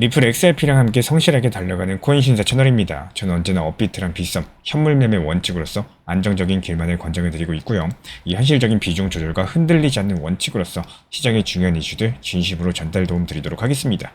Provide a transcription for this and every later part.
리플 XRP랑 함께 성실하게 달려가는 코인 신사 채널입니다. 저는 언제나 업비트랑 빗썸, 현물 매매 원칙으로서 안정적인 길만을 권장해 드리고 있고요. 이 현실적인 비중 조절과 흔들리지 않는 원칙으로서 시장의 중요한 이슈들 진심으로 전달 도움 드리도록 하겠습니다.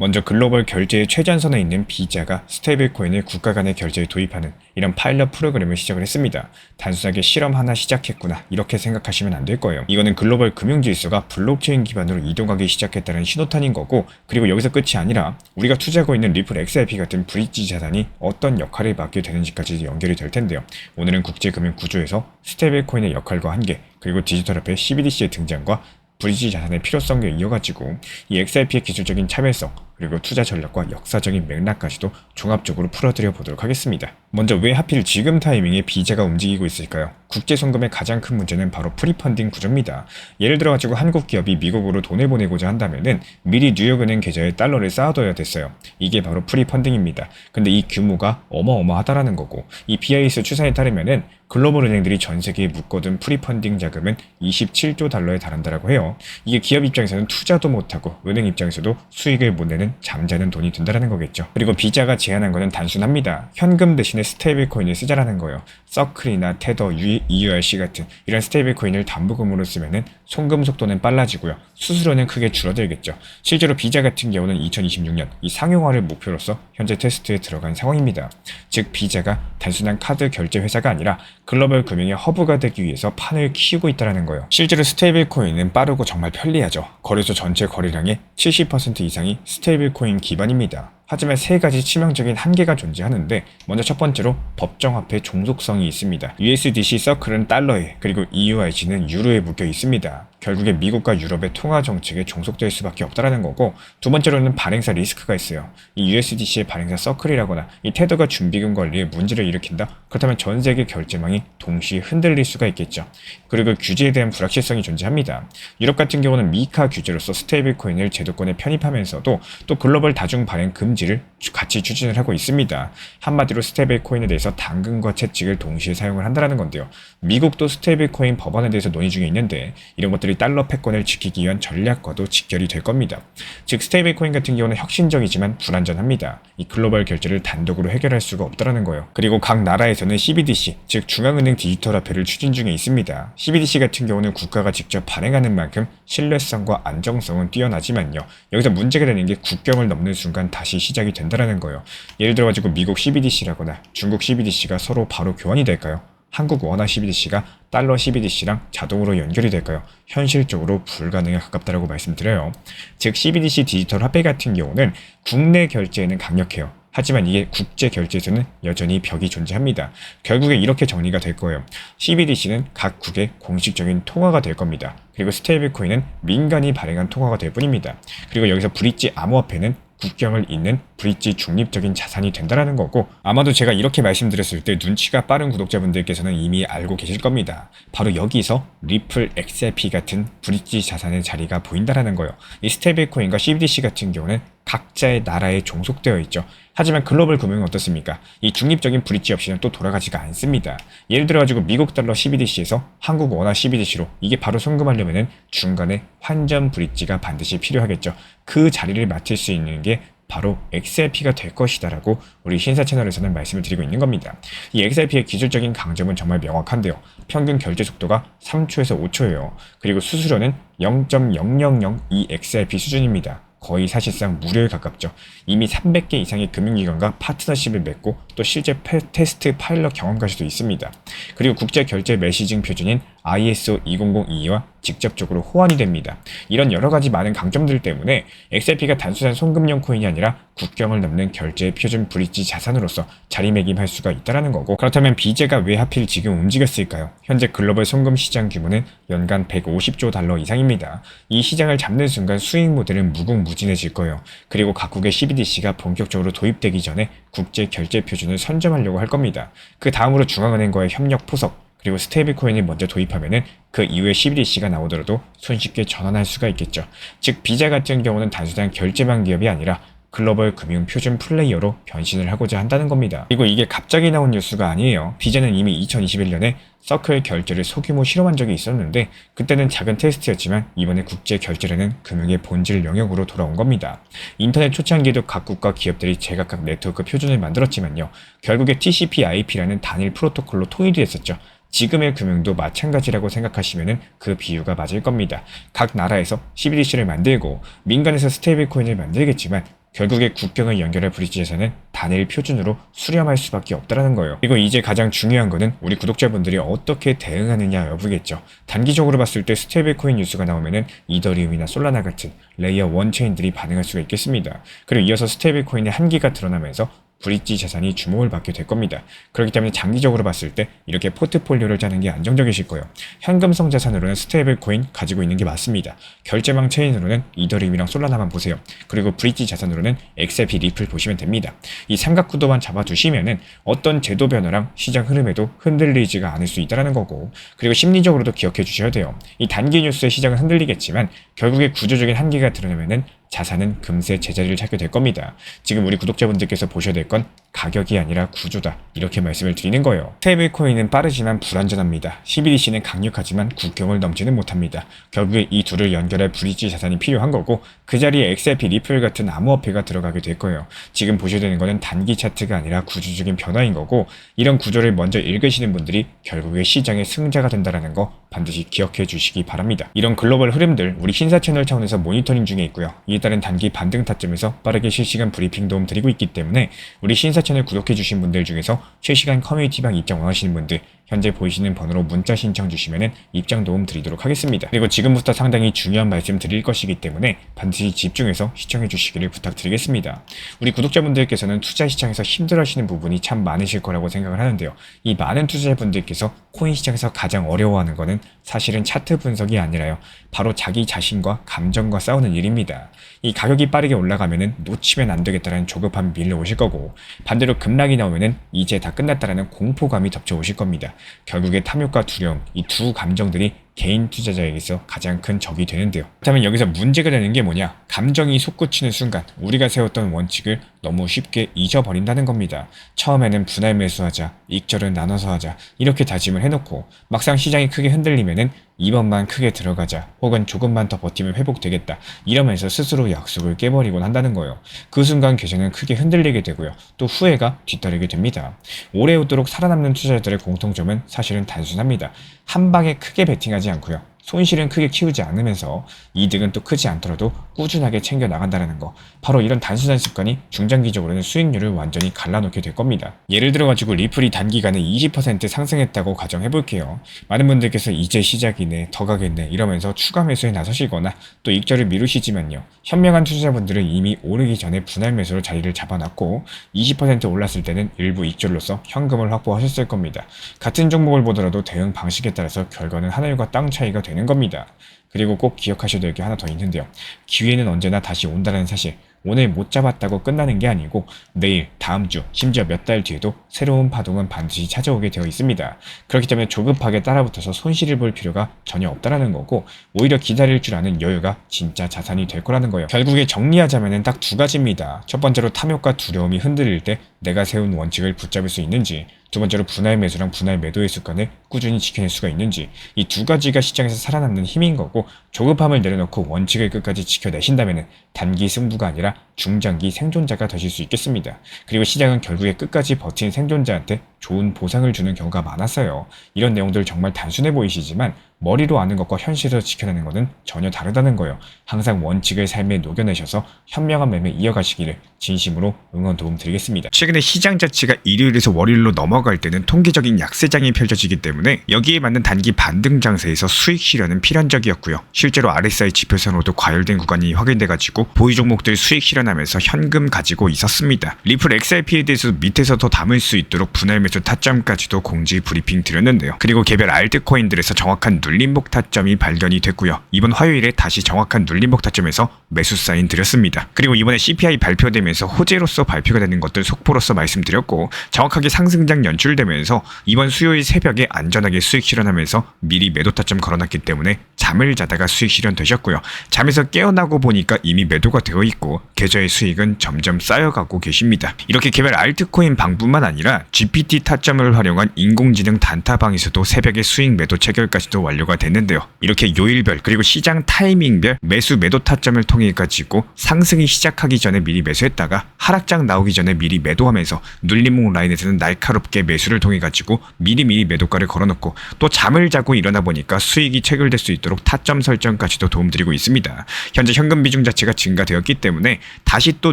먼저 글로벌 결제의 최전선에 있는 비자가 스테이블 코인을 국가 간의 결제에 도입하는 이런 파일럿 프로그램을 시작을 했습니다. 단순하게 실험 하나 시작했구나 이렇게 생각하시면 안 될 거예요. 이거는 글로벌 금융질서가 블록체인 기반으로 이동하기 시작했다는 신호탄인 거고 그리고 여기서 끝이 아니라 우리가 투자하고 있는 리플 XRP 같은 브릿지 자산이 어떤 역할을 맡게 되는지까지 연결이 될 텐데요. 오늘은 국제금융 구조에서 스테이블 코인의 역할과 한계 그리고 디지털 화폐 CBDC의 등장과 브릿지 자산의 필요성을 이어가지고 이 XRP의 기술적인 참여성 그리고 투자 전략과 역사적인 맥락까지도 종합적으로 풀어드려 보도록 하겠습니다. 먼저 왜 하필 지금 타이밍에 비자가 움직이고 있을까요? 국제 송금의 가장 큰 문제는 바로 프리펀딩 구조입니다. 예를 들어 가지고 한국 기업이 미국으로 돈을 보내고자 한다면은 미리 뉴욕은행 계좌에 달러를 쌓아둬야 됐어요. 이게 바로 프리펀딩입니다. 근데 이 규모가 어마어마하다라는 거고 이 BIS 추산에 따르면은 글로벌 은행들이 전 세계에 묶어둔 프리펀딩 자금은 27조 달러에 달한다라고 해요. 이게 기업 입장에서는 투자도 못하고 은행 입장에서도 수익을 못 내는 잠자는 돈이 된다라는 거겠죠. 그리고 비자가 제안한 거는 단순합니다. 현금 대신에 스테이블 코인을 쓰자라는 거예요. 서클이나 테더, EURC 같은 이런 스테이블 코인을 담보금으로 쓰면은 송금 속도는 빨라지고요. 수수료는 크게 줄어들겠죠. 실제로 비자 같은 경우는 2026년 이 상용화를 목표로서 현재 테스트에 들어간 상황입니다. 즉 비자가 단순한 카드 결제 회사가 아니라 글로벌 금융의 허브가 되기 위해서 판을 키우고 있다는 거예요. 실제로 스테이블 코인은 빠르고 정말 편리하죠. 거래소 전체 거래량의 70% 이상이 스테이블 코인 기반입니다. 하지만 세 가지 치명적인 한계가 존재하는데 먼저 첫 번째로 법정화폐 종속성이 있습니다. USDC 서클은 달러에 그리고 EURG는 유로에 묶여 있습니다. 결국에 미국과 유럽의 통화 정책에 종속될 수밖에 없다라는 거고 두 번째로는 발행사 리스크가 있어요. 이 USDC의 발행사 서클이라거나 이 테더가 준비금 관리에 문제를 일으킨다. 그렇다면 전 세계 결제망이 동시에 흔들릴 수가 있겠죠. 그리고 규제에 대한 불확실성이 존재합니다. 유럽 같은 경우는 미카 규제로서 스테이블 코인을 제도권에 편입하면서도 또 글로벌 다중 발행 금지를 같이 추진을 하고 있습니다. 한마디로 스테이블 코인에 대해서 당근과 채찍을 동시에 사용을 한다는 건데요. 미국도 스테이블 코인 법안에 대해서 논의 중에 있는데 이런 것들이 달러 패권을 지키기 위한 전략과도 직결이 될 겁니다. 즉 스테이블 코인 같은 경우는 혁신적이지만 불안전합니다. 이 글로벌 결제를 단독으로 해결할 수가 없다라는 거예요. 그리고 각 나라에서는 CBDC 즉 중앙은행 디지털 화폐를 추진 중에 있습니다. CBDC 같은 경우는 국가가 직접 발행하는 만큼 신뢰성과 안정성은 뛰어나지만요. 여기서 문제가 되는 게 국경을 넘는 순간 다시 시작이 된다라는 거예요. 예를 들어 가지고 미국 CBDC라거나 중국 CBDC가 서로 바로 교환이 될까요? 한국 원화 CBDC가 달러 CBDC랑 자동으로 연결이 될까요? 현실적으로 불가능에 가깝다고 말씀드려요. 즉 CBDC 디지털 화폐 같은 경우는 국내 결제에는 강력해요. 하지만 이게 국제 결제에서는 여전히 벽이 존재합니다. 결국에 이렇게 정리가 될 거예요. CBDC는 각국의 공식적인 통화가 될 겁니다. 그리고 스테이블 코인은 민간이 발행한 통화가 될 뿐입니다. 그리고 여기서 브릿지 암호화폐는 국경을 잇는 브릿지 중립적인 자산이 된다라는 거고 아마도 제가 이렇게 말씀드렸을 때 눈치가 빠른 구독자분들께서는 이미 알고 계실 겁니다. 바로 여기서 리플 XRP 같은 브릿지 자산의 자리가 보인다라는 거예요. 이 스테이블 코인과 CBDC 같은 경우는 각자의 나라에 종속되어 있죠. 하지만 글로벌 금융은 어떻습니까? 이 중립적인 브릿지 없이는 또 돌아가지가 않습니다. 예를 들어가지고 미국 달러 CBDC에서 한국 원화 CBDC로 이게 바로 송금하려면은 중간에 환전 브릿지가 반드시 필요하겠죠. 그 자리를 맡을 수 있는 게 바로 XRP가 될 것이다라고 우리 신사 채널에서는 말씀을 드리고 있는 겁니다. 이 XRP의 기술적인 강점은 정말 명확한데요. 평균 결제 속도가 3초에서 5초예요. 그리고 수수료는 0.0002 XRP 수준입니다. 거의 사실상 무료에 가깝죠. 이미 300개 이상의 금융기관과 파트너십을 맺고 또 실제 페, 테스트 파일럿 경험까지도 있습니다. 그리고 국제 결제 메시징 표준인 ISO 2002와 직접적으로 호환이 됩니다. 이런 여러 가지 많은 강점들 때문에 XRP가 단순한 송금용 코인이 아니라 국경을 넘는 결제 표준 브릿지 자산으로서 자리매김할 수가 있다는 거고 그렇다면 비제가 왜 하필 지금 움직였을까요? 현재 글로벌 송금 시장 규모는 연간 150조 달러 이상입니다. 이 시장을 잡는 순간 수익 모델은 무궁무진해질 거예요. 그리고 각국의 CBDC가 본격적으로 도입되기 전에 국제 결제 표준을 선점하려고 할 겁니다. 그 다음으로 중앙은행과의 협력 포석 그리고 스테이블 코인을 먼저 도입하면은 그 이후에 CBDC가 나오더라도 손쉽게 전환할 수가 있겠죠. 즉 비자 같은 경우는 단순한 결제망 기업이 아니라 글로벌 금융 표준 플레이어로 변신을 하고자 한다는 겁니다. 그리고 이게 갑자기 나온 뉴스가 아니에요. 비자는 이미 2021년에 서클 결제를 소규모 실험한 적이 있었는데 그때는 작은 테스트였지만 이번에 국제 결제라는 금융의 본질 영역으로 돌아온 겁니다. 인터넷 초창기에도 각 국가 기업들이 제각각 네트워크 표준을 만들었지만요. 결국에 TCP/IP라는 단일 프로토콜로 통일이 됐었죠. 지금의 금융도 마찬가지라고 생각하시면 그 비유가 맞을 겁니다. 각 나라에서 CBDC를 만들고 민간에서 스테이블 코인을 만들겠지만 결국에 국경을 연결할 브릿지 재산은 단일 표준으로 수렴할 수밖에 없다라는 거예요. 그리고 이제 가장 중요한 거는 우리 구독자분들이 어떻게 대응하느냐 여부겠죠. 단기적으로 봤을 때 스테이블 코인 뉴스가 나오면은 이더리움이나 솔라나 같은 레이어 원 체인들이 반응할 수가 있겠습니다. 그리고 이어서 스테이블 코인의 한계가 드러나면서 브릿지 자산이 주목을 받게 될 겁니다. 그렇기 때문에 장기적으로 봤을 때 이렇게 포트폴리오를 짜는 게 안정적이실 거예요. 현금성 자산으로는 스테이블 코인 가지고 있는 게 맞습니다. 결제망 체인으로는 이더리움이랑 솔라나만 보세요. 그리고 브릿지 자산으로는 XRP 리플 보시면 됩니다. 이 삼각구도만 잡아두시면은 어떤 제도 변화랑 시장 흐름에도 흔들리지가 않을 수 있다는 거고 그리고 심리적으로도 기억해 주셔야 돼요. 이 단기 뉴스의 시장은 흔들리겠지만 결국에 구조적인 한계가 드러나면은 자산은 금세 제자리를 찾게 될 겁니다. 지금 우리 구독자분들께서 보셔야 될 건 가격이 아니라 구조다. 이렇게 말씀을 드리는 거예요. 스테이블 코인은 빠르지만 불안전합니다. CBDC는 강력하지만 국경을 넘지는 못합니다. 결국에 이 둘을 연결할 브릿지 자산이 필요한 거고 그 자리에 XRP 리플 같은 암호화폐가 들어가게 될 거예요. 지금 보셔야 되는 거는 단기 차트가 아니라 구조적인 변화인 거고 이런 구조를 먼저 읽으시는 분들이 결국에 시장의 승자가 된다는 거 반드시 기억해 주시기 바랍니다. 이런 글로벌 흐름들 우리 신사 채널 차원에서 모니터링 중에 있고요. 이에 따른 단기 반등 타점에서 빠르게 실시간 브리핑 도움 드리고 있기 때문에 우리 신사 채널 구독해 주신 분들 중에서 실시간 커뮤니티방 입장 원하시는 분들 현재 보이시는 번호로 문자 신청 주시면 입장 도움 드리도록 하겠습니다. 그리고 지금부터 상당히 중요한 말씀 드릴 것이기 때문에 반드시 집중해서 시청해 주시기를 부탁드리겠습니다. 우리 구독자분들께서는 투자 시장에서 힘들어하시는 부분이 참 많으실 거라고 생각을 하는데요. 이 많은 투자자분들께서 코인 시장에서 가장 어려워하는 것은 사실은 차트 분석이 아니라요. 바로 자기 자신과 감정과 싸우는 일입니다. 이 가격이 빠르게 올라가면은 놓치면 안 되겠다는 조급함이 밀려오실 거고 반대로 급락이 나오면은 이제 다 끝났다라는 공포감이 덮쳐오실 겁니다. 결국에 탐욕과 두려움 이 두 감정들이 개인 투자자에게서 가장 큰 적이 되는데요. 그렇다면 여기서 문제가 되는 게 뭐냐? 감정이 솟구치는 순간 우리가 세웠던 원칙을 너무 쉽게 잊어버린다는 겁니다. 처음에는 분할 매수하자, 익절은 나눠서 하자 이렇게 다짐을 해놓고 막상 시장이 크게 흔들리면은 이번만 크게 들어가자 혹은 조금만 더 버티면 회복되겠다 이러면서 스스로 약속을 깨버리곤 한다는 거예요. 그 순간 계좌는 크게 흔들리게 되고요. 또 후회가 뒤따르게 됩니다. 오래 오도록 살아남는 투자자들의 공통점은 사실은 단순합니다. 한 방에 크게 베팅하지 않고요. 손실은 크게 키우지 않으면서 이득은 또 크지 않더라도 꾸준하게 챙겨 나간다는 거. 바로 이런 단순한 습관이 중장기적으로는 수익률을 완전히 갈라놓게 될 겁니다. 예를 들어가지고 리플이 단기간에 20% 상승했다고 가정해 볼게요. 많은 분들께서 이제 시작이네, 더 가겠네 이러면서 추가 매수에 나서시거나 또 익절을 미루시지만요. 현명한 투자자분들은 이미 오르기 전에 분할 매수로 자리를 잡아놨고 20% 올랐을 때는 일부 익절로서 현금을 확보하셨을 겁니다. 같은 종목을 보더라도 대응 방식에 따라서 결과는 하늘과 땅 차이가 되는 겁니다. 그리고 꼭 기억하셔야 될 게 하나 더 있는데요. 기회는 언제나 다시 온다는 사실. 오늘 못 잡았다고 끝나는 게 아니고 내일, 다음 주, 심지어 몇 달 뒤에도 새로운 파동은 반드시 찾아오게 되어 있습니다. 그렇기 때문에 조급하게 따라붙어서 손실을 볼 필요가 전혀 없다라는 거고 오히려 기다릴 줄 아는 여유가 진짜 자산이 될 거라는 거예요. 결국에 정리하자면 딱두 가지입니다. 첫 번째로 탐욕과 두려움이 흔들릴 때 내가 세운 원칙을 붙잡을 수 있는지 두 번째로 분할 매수랑 분할 매도의 습관을 꾸준히 지켜낼 수가 있는지 이 두 가지가 시장에서 살아남는 힘인 거고 조급함을 내려놓고 원칙을 끝까지 지켜내신다면 단기 승부가 아니라 중장기 생존자가 되실 수 있겠습니다. 그리고 시장은 결국에 끝까지 버틴 생존자한테 좋은 보상을 주는 경우가 많았어요. 이런 내용들 정말 단순해 보이시지만 머리로 아는 것과 현실에서 지켜내는 것은 전혀 다르다는 거예요. 항상 원칙을 삶에 녹여내셔서 현명한 매매 이어가시기를 진심으로 응원 도움 드리겠습니다. 최근에 시장 자체가 일요일에서 월요일로 넘어갈 때는 통계적인 약세장이 펼쳐지기 때문에 여기에 맞는 단기 반등 장세에서 수익 실현은 필연적이었고요. 실제로 RSI 지표선으로도 과열된 구간이 확인돼가지고 보유 종목들 수익 실현하면서 현금 가지고 있었습니다. 리플 XRP에 대해서 밑에서 더 담을 수 있도록 분할 매수 타점까지도 공지 브리핑 드렸는데요. 그리고 개별 알트코인들에서 정확한 눌림목 타점이 발견이 됐고요. 이번 화요일에 다시 정확한 눌림목 타점에서 매수 사인 드렸습니다. 그리고 이번에 CPI 발표되면서 호재로서 발표가 되는 것들 속보로서 말씀드렸고 정확하게 상승장 연출되면서 이번 수요일 새벽에 안전하게 수익 실현하면서 미리 매도 타점 걸어놨기 때문에 잠을 자다가 수익 실현 되셨고요. 잠에서 깨어나고 보니까 이미 매도가 되어 있고 계좌의 수익은 점점 쌓여가고 계십니다. 이렇게 개별 알트코인 방뿐만 아니라 GPT 타점을 활용한 인공지능 단타방에서도 새벽에 수익 매도 체결까지도 완료 가 됐는데요. 이렇게 요일별 그리고 시장 타이밍별 매수 매도 타점을 통해 가지고 상승이 시작하기 전에 미리 매수했다가 하락장 나오기 전에 미리 매도하면서 눌림목 라인에서는 날카롭게 매수를 통해 가지고 미리미리 매도가를 걸어놓고 또 잠을 자고 일어나 보니까 수익이 체결될 수 있도록 타점 설정까지도 도움드리고 있습니다. 현재 현금 비중 자체가 증가되었기 때문에 다시 또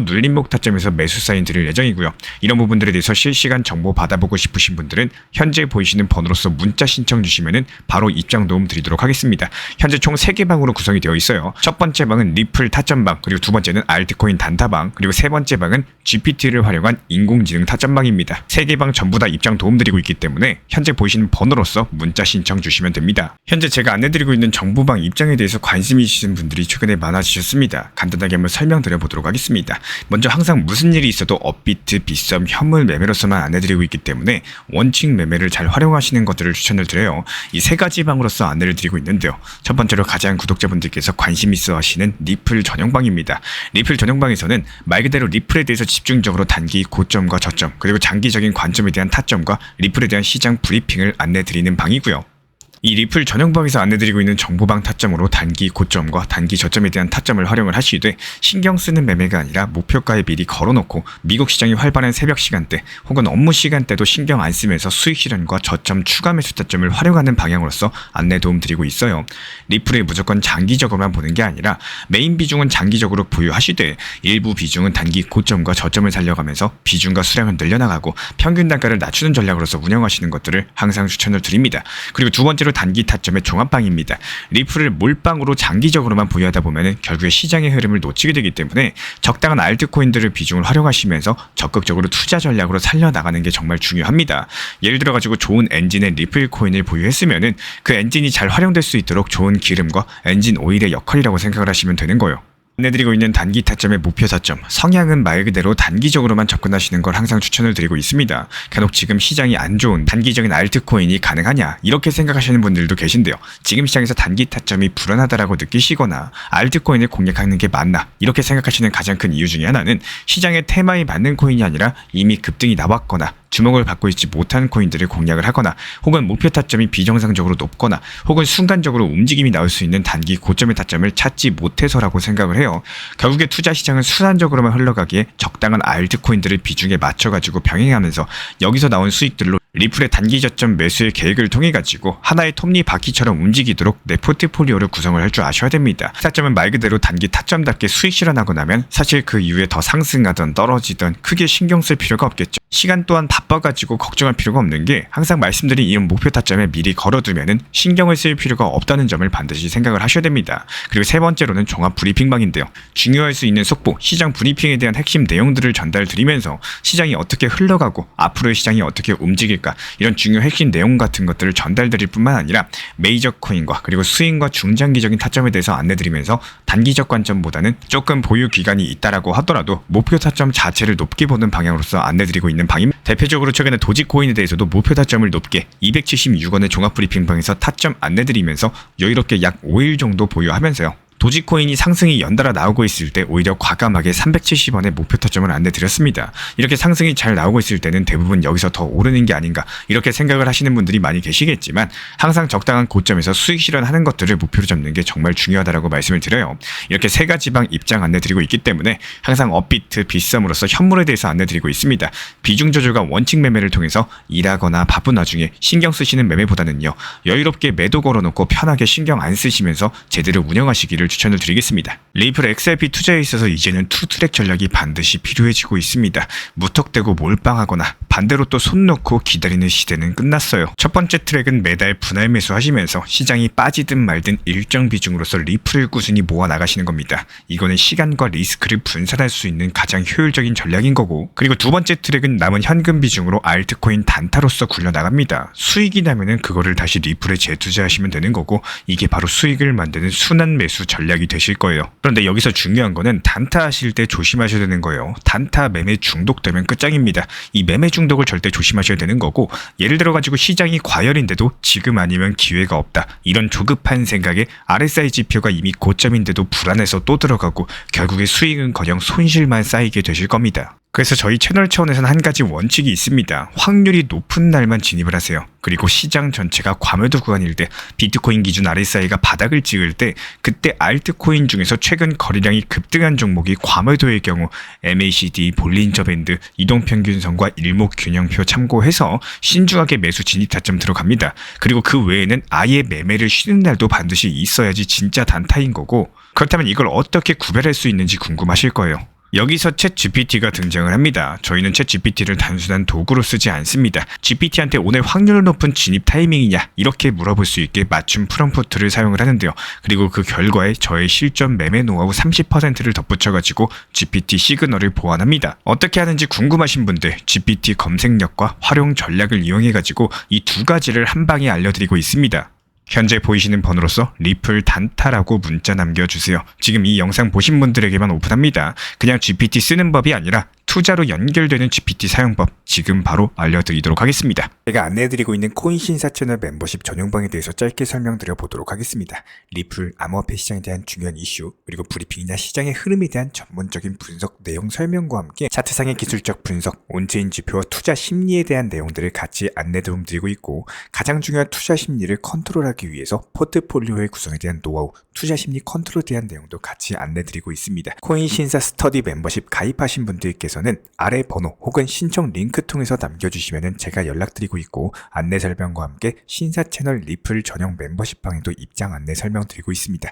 눌림목 타점에서 매수 사인 드릴 예정이고요. 이런 부분들에 대해서 실시간 정보 받아보고 싶으신 분들은 현재 보이시는 번호로서 문자 신청 주시면은 바로 입장 도움 드리도록 하겠습니다. 현재 총 3개 방으로 구성이 되어 있어요. 첫 번째 방은 리플 타점방, 그리고 두 번째는 알트코인 단타방, 그리고 세 번째 방은 GPT를 활용한 인공지능 타점방입니다. 세개방 전부 다 입장 도움 드리고 있기 때문에 현재 보이시는 번호로서 문자 신청 주시면 됩니다. 현재 제가 안내드리고 있는 정보방 입장에 대해서 관심이 있으신 분들이 최근에 많아지셨습니다. 간단하게 한번 설명드려 보도록 하겠습니다. 먼저 항상 무슨 일이 있어도 업비트, 빗썸, 현물 매매로서만 안내드리고 있기 때문에 원칙 매매를 잘 활용하시는 것들을 추천을 드려요. 이 세 가지 방으로서 안내를 드리고 있는데요. 첫 번째로 가장 구독자분들께서 관심 있어 하시는 리플 전용방입니다. 리플 전용방에서는 말 그대로 리플에 대해서 집중적으로 단기 고점과 저점, 그리고 장기적인 관점에 대한 타점과 리플에 대한 시장 브리핑을 안내 드리는 방이고요. 이 리플 전용방에서 안내드리고 있는 정보방 타점으로 단기 고점과 단기 저점에 대한 타점을 활용을 하시되 신경 쓰는 매매가 아니라 목표가에 미리 걸어놓고 미국 시장이 활발한 새벽 시간대 혹은 업무 시간대도 신경 안 쓰면서 수익 실현과 저점 추가 매수 타점을 활용하는 방향으로서 안내 도움 드리고 있어요. 리플에 무조건 장기적으로만 보는 게 아니라 메인 비중은 장기적으로 보유하시되 일부 비중은 단기 고점과 저점을 살려가면서 비중과 수량을 늘려나가고 평균 단가를 낮추는 전략으로서 운영하시는 것들을 항상 추천을 드립니다. 그리고 두 번째로 단기 타점의 종합방입니다. 리플을 몰빵으로 장기적으로만 보유하다 보면 결국에 시장의 흐름을 놓치게 되기 때문에 적당한 알트코인들을 비중을 활용하시면서 적극적으로 투자 전략으로 살려나가는 게 정말 중요합니다. 예를 들어 가지고 좋은 엔진의 리플 코인을 보유했으면은 그 엔진이 잘 활용될 수 있도록 좋은 기름과 엔진 오일의 역할이라고 생각을 하시면 되는 거예요. 안내드리고 있는 단기 타점의 목표 타점, 성향은 말 그대로 단기적으로만 접근하시는 걸 항상 추천을 드리고 있습니다. 간혹 지금 시장이 안 좋은 단기적인 알트코인이 가능하냐 이렇게 생각하시는 분들도 계신데요. 지금 시장에서 단기 타점이 불안하다라고 느끼시거나 알트코인을 공략하는 게 맞나 이렇게 생각하시는 가장 큰 이유 중에 하나는 시장의 테마에 맞는 코인이 아니라 이미 급등이 나왔거나 주목을 받고 있지 못한 코인들을 공략을 하거나 혹은 목표 타점이 비정상적으로 높거나 혹은 순간적으로 움직임이 나올 수 있는 단기 고점의 타점을 찾지 못해서라고 생각을 해요. 결국에 투자 시장은 순환적으로만 흘러가기에 적당한 알트코인들을 비중에 맞춰가지고 병행하면서 여기서 나온 수익들로 리플의 단기 저점 매수의 계획을 통해 가지고 하나의 톱니 바퀴처럼 움직이도록 내 포트폴리오를 구성을 할 줄 아셔야 됩니다. 타점은 말 그대로 단기 타점답게 수익 실현하고 나면 사실 그 이후에 더 상승하던 떨어지던 크게 신경 쓸 필요가 없겠죠. 시간 또한 바빠가지고 걱정할 필요가 없는 게 항상 말씀드린 이런 목표 타점에 미리 걸어두면은 신경을 쓸 필요가 없다는 점을 반드시 생각을 하셔야 됩니다. 그리고 세 번째로는 종합 브리핑방인데요. 중요할 수 있는 속보, 시장 브리핑에 대한 핵심 내용들을 전달 드리면서 시장이 어떻게 흘러가고 앞으로의 시장이 어떻게 움직일 까 이런 중요 핵심 내용 같은 것들을 전달드릴 뿐만 아니라 메이저 코인과 그리고 스윙과 중장기적인 타점에 대해서 안내드리면서 단기적 관점보다는 조금 보유 기간이 있다라고 하더라도 목표 타점 자체를 높게 보는 방향으로서 안내드리고 있는 방입니다. 대표적으로 최근에 도지 코인에 대해서도 목표 타점을 높게 276원의 종합 브리핑방에서 타점 안내드리면서 여유롭게 약 5일 정도 보유하면서요. 도지코인이 상승이 연달아 나오고 있을 때 오히려 과감하게 370원의 목표 타점을 안내드렸습니다. 이렇게 상승이 잘 나오고 있을 때는 대부분 여기서 더 오르는 게 아닌가 이렇게 생각을 하시는 분들이 많이 계시겠지만 항상 적당한 고점에서 수익 실현하는 것들을 목표로 잡는 게 정말 중요하다라고 말씀을 드려요. 이렇게 세 가지 방 입장 안내드리고 있기 때문에 항상 업비트, 빗썸으로서 현물에 대해서 안내드리고 있습니다. 비중 조절과 원칙 매매를 통해서 일하거나 바쁜 와중에 신경 쓰시는 매매보다는요 여유롭게 매도 걸어놓고 편하게 신경 안 쓰시면서 제대로 운영하시기를 전략을 추천을 드리겠습니다. 리플 XRP 투자에 있어서 이제는 투트랙 전략이 반드시 필요해지고 있습니다. 무턱대고 몰빵하거나 반대로 또 손 놓고 기다리는 시대는 끝났어요. 첫 번째 트랙은 매달 분할 매수하시면서 시장이 빠지든 말든 일정 비중으로서 리플을 꾸준히 모아 나가시는 겁니다. 이거는 시간과 리스크를 분산할 수 있는 가장 효율적인 전략인 거고 그리고 두 번째 트랙은 남은 현금 비중으로 알트코인 단타로서 굴려 나갑니다. 수익이 나면은 그거를 다시 리플에 재투자하시면 되는 거고 이게 바로 수익을 만드는 순환 매수 전 략이 되실 거예요. 그런데 여기서 중요한 거는 단타 하실 때 조심하셔야 되는 거예요. 단타 매매 중독되면 끝장입니다. 이 매매 중독을 절대 조심하셔야 되는 거고 예를 들어 가지고 시장이 과열인데도 지금 아니면 기회가 없다. 이런 조급한 생각에 RSI 지표가 이미 고점인데도 불안해서 또 들어가고 결국에 수익은커녕 손실만 쌓이게 되실 겁니다. 그래서 저희 채널 차원에서는 한 가지 원칙이 있습니다. 확률이 높은 날만 진입을 하세요. 그리고 시장 전체가 과매도 구간일 때 비트코인 기준 RSI가 바닥을 찍을 때 그때 알트코인 중에서 최근 거래량이 급등한 종목이 과매도의 경우 MACD, 볼린저 밴드, 이동평균선과 일목균형표 참고해서 신중하게 매수 진입 타점 들어갑니다. 그리고 그 외에는 아예 매매를 쉬는 날도 반드시 있어야지 진짜 단타인 거고 그렇다면 이걸 어떻게 구별할 수 있는지 궁금하실 거예요. 여기서 챗 GPT가 등장을 합니다. 저희는 챗 GPT를 단순한 도구로 쓰지 않습니다. GPT한테 오늘 확률 높은 진입 타이밍이냐 이렇게 물어볼 수 있게 맞춤 프롬프트를 사용을 하는데요. 그리고 그 결과에 저의 실전 매매 노하우 30%를 덧붙여가지고 GPT 시그널을 보완합니다. 어떻게 하는지 궁금하신 분들 GPT 검색력과 활용 전략을 이용해가지고 이 두 가지를 한 방에 알려드리고 있습니다. 현재 보이시는 번호로서 리플 단타라고 문자 남겨주세요. 지금 이 영상 보신 분들에게만 오픈합니다. 그냥 GPT 쓰는 법이 아니라 투자로 연결되는 GPT 사용법 지금 바로 알려드리도록 하겠습니다. 제가 안내해드리고 있는 코인 신사 채널 멤버십 전용방에 대해서 짧게 설명드려 보도록 하겠습니다. 리플 암호화폐 시장에 대한 중요한 이슈 그리고 브리핑이나 시장의 흐름에 대한 전문적인 분석 내용 설명과 함께 차트상의 기술적 분석, 온체인 지표와 투자 심리에 대한 내용들을 같이 안내 도움드리고 있고 가장 중요한 투자 심리를 컨트롤하기 위해서 포트폴리오의 구성에 대한 노하우, 투자 심리 컨트롤에 대한 내용도 같이 안내드리고 있습니다. 코인 신사 스터디 멤버십 가입하신 분들께 서는 아래 번호 혹은 신청 링크 통해서 남겨주시면 제가 연락드리고 있고 안내 설명과 함께 신사 채널 리플 전용 멤버십 방에도 입장 안내 설명드리고 있습니다.